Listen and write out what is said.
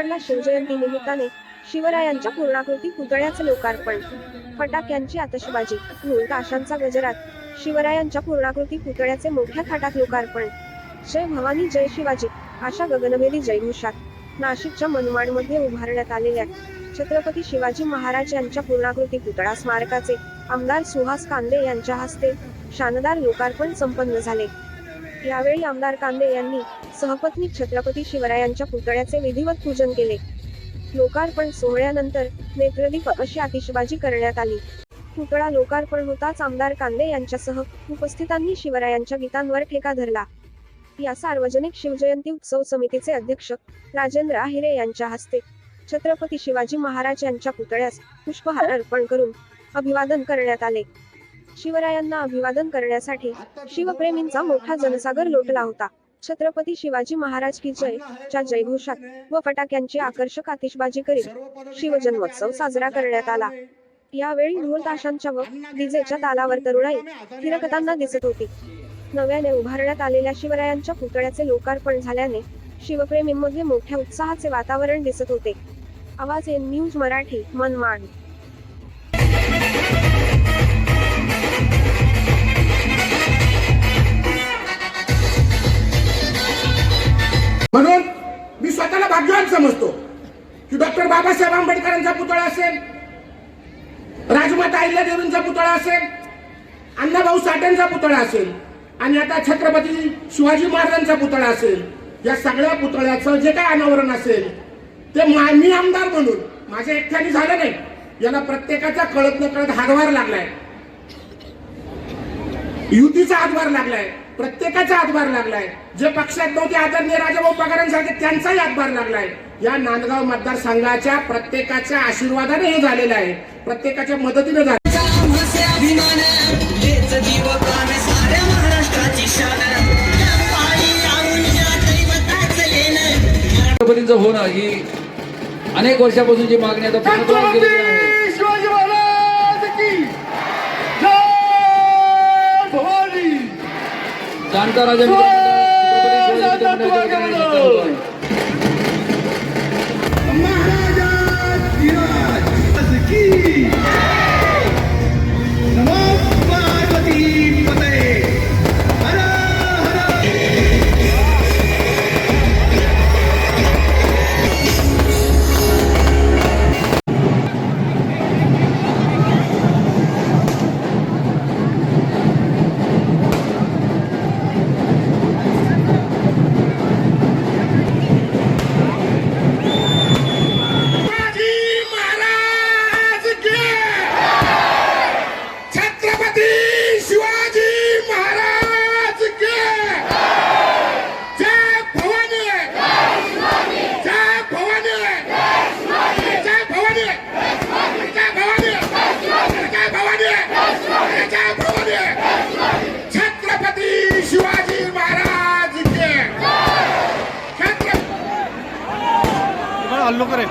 मनमाडला शिवजयंती निमित्ताने शिवरायांच्या पूर्णाकृती पुतळ्याचे लोकार्पण. फटाक्यांची आतषबाजी ढोल ताशांचा गजरात शिवरायांच्या पूर्णाकृती पुतळ्याचे मोठ्या थाटात लोकार्पण. जय भवानी जय शिवाजी अशा गगनभेदी जयघोषात नाशिकच्या मनमाडमध्ये उभारण्यात आलेल्या छत्रपती शिवाजी महाराज यांच्या पूर्णाकृती पुतळा स्मारकाचे आमदार सुहास कांदे यांच्या हस्ते शानदार लोकार्पण संपन्न झाले. यावेळी आमदार कांदे यांनी सहपत्नी छत्रपती शिवरायांच्या पुतळ्याचे विधिवत पूजन केले. लोकार्पण सोहळ्यानंतर नेत्रदीप अशी आतिषबाजी करण्यात आली. पुतळा लोकार्पण होताच आमदार कांदे यांच्यासह उपस्थितांनी शिवरायांच्या गीतांवर ठेका धरला. या सार्वजनिक शिवजयंती उत्सव समितीचे अध्यक्ष राजेंद्र आहिरे यांच्या हस्ते छत्रपती शिवाजी महाराज यांच्या पुतळ्यास पुष्पहार अर्पण करून अभिवादन करण्यात आले. शिवरायांना अभिवादन करण्यासाठी शिवप्रेमींचा मोठा जनसागर लोटला होता. छत्रपती शिवाजी महाराज की जय च्या जयघोषात व फटाक्यांची आकर्षक आतिषबाजी करीत शिवजन्मोत्सव साजरा करण्यात आला. यावेळी ढोल ताशांच्या व डीजेच्या तालावर तरुणाई थिरकताना दिसत होती. नव्याने उभारण्यात आलेल्या शिवरायांच्या पुतळ्याचे लोकार्पण झाल्याने शिवप्रेमींमध्ये मोठ्या उत्साहाचे वातावरण दिसत होते. आवाज एन न्यूज मराठी मनमाड. म्हणून मी स्वतःला भाग्यवान समजतो की डॉक्टर बाबासाहेब आंबेडकरांचा पुतळा असेल राजमाता अहिल्यादेवींचा पुतळा असेल अण्णाभाऊ साठेंचा पुतळा असेल आणि आता छत्रपती शिवाजी महाराजांचा पुतळा असेल या सगळ्या पुतळ्याचं जे काय अनावरण असेल ते मा- मी आमदार म्हणून माझ्या एकट्याने झालं नाही. याला प्रत्येकाचा कळत न कळत हातभार लागलाय. युतीचा हातभार लागलाय प्रत्येकाचा हातभार लागलाय. जे पक्षात नव्हते आदरणीय राजाभाऊ पगारांसारखे त्यांचाही हातभार लागलाय. या नांदगाव मतदारसंघाच्या प्रत्येकाच्या आशीर्वादाने हे झालेलं आहे. प्रत्येकाच्या मदतीने झालं. होणं ही अनेक वर्षापासूनची मागणी आता দান করা যাবে হ্যাঁ। চালু করে।